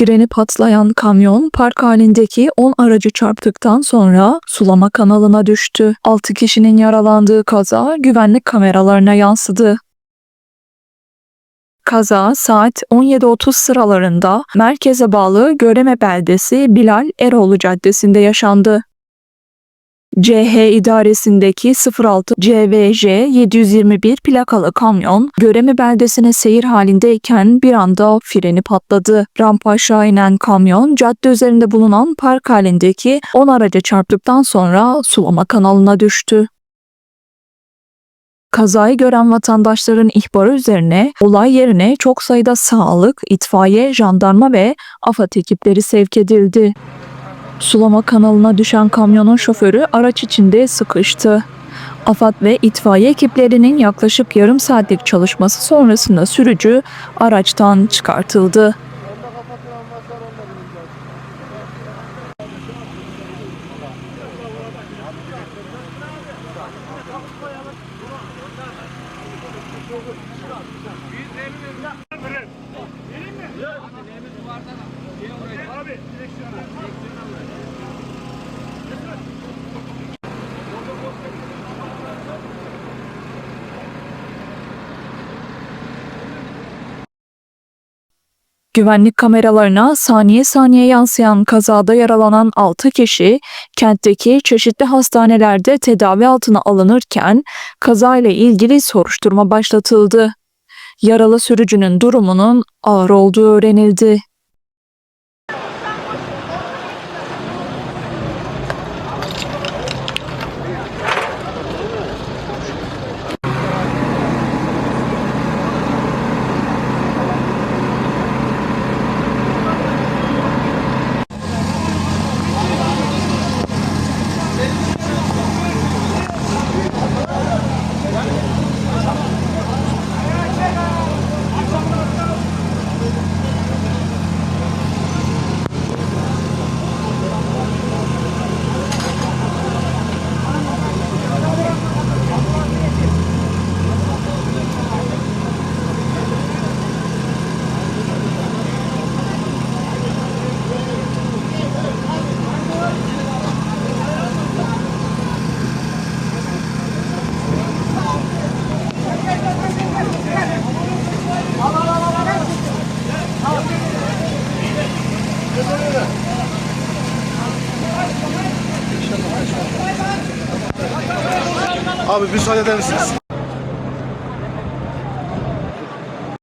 Freni patlayan kamyon park halindeki 10 aracı çarptıktan sonra sulama kanalına düştü. 6 kişinin yaralandığı kaza güvenlik kameralarına yansıdı. Kaza saat 17.30 sıralarında merkeze bağlı Göreme beldesi Bilal Eroğlu Caddesi'nde yaşandı. CH idaresindeki 06 CVJ 721 plakalı kamyon Göreme beldesine seyir halindeyken bir anda freni patladı. Rampa aşağı inen kamyon cadde üzerinde bulunan park halindeki 10 araca çarptıktan sonra sulama kanalına düştü. Kazayı gören vatandaşların ihbarı üzerine olay yerine çok sayıda sağlık, itfaiye, jandarma ve AFAD ekipleri sevk edildi. Sulama kanalına düşen kamyonun şoförü araç içinde sıkıştı. AFAD ve itfaiye ekiplerinin yaklaşık yarım saatlik çalışması sonrasında sürücü araçtan çıkartıldı. Güvenlik kameralarına saniye saniye yansıyan kazada yaralanan 6 kişi kentteki çeşitli hastanelerde tedavi altına alınırken kazayla ilgili soruşturma başlatıldı. Yaralı sürücünün durumunun ağır olduğu öğrenildi. Abi müsaade eder misiniz?